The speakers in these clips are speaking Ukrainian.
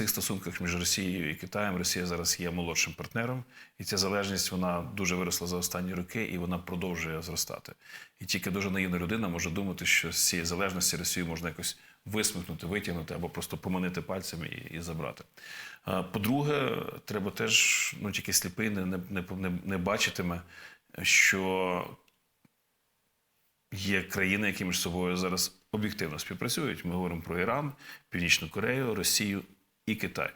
цих стосунках між Росією і Китаєм Росія зараз є молодшим партнером, і ця залежність вона дуже виросла за останні роки, і вона продовжує зростати. І тільки дуже наївна людина може думати, що з цієї залежності Росію можна якось висмикнути, витягнути або просто поманити пальцем і, і забрати. По-друге, треба теж ну тільки сліпий не, не, не, не бачитиме, що є країни, які між собою зараз об'єктивно співпрацюють. Ми говоримо про Іран, Північну Корею, Росію і Китай.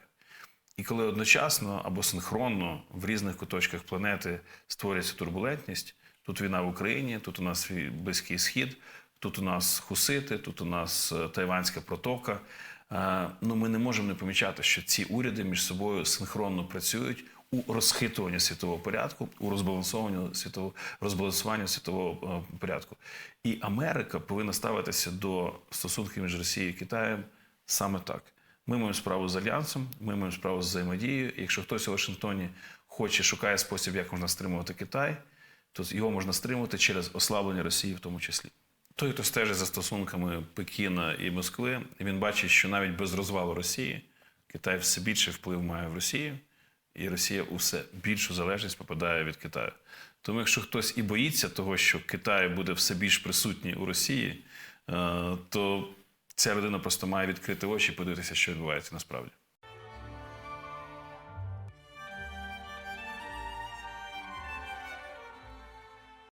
І коли одночасно або синхронно в різних куточках планети створюється турбулентність, тут війна в Україні, тут у нас Близький Схід, тут у нас Хусити, тут у нас е, Тайванська протока. Е, Ну, ми не можемо не помічати, що ці уряди між собою синхронно працюють у розхитуванні світового порядку, у розбалансованні світового розбалансуванні світового е, порядку. І Америка повинна ставитися до стосунків між Росією і Китаєм саме так. Ми маємо справу з альянсом, ми маємо справу з взаємодією. Якщо хтось у Вашингтоні хоче, шукає спосіб, як можна стримувати Китай, то його можна стримувати через ослаблення Росії в тому числі. Той, хто стежить за стосунками Пекіна і Москви, він бачить, що навіть без розвалу Росії Китай все більше вплив має в Росію, і Росія у все більшу залежність попадає від Китаю. Тому, якщо хтось і боїться того, що Китай буде все більш присутній у Росії, е, то ця людина просто має відкрити очі і подивитися, що відбувається насправді.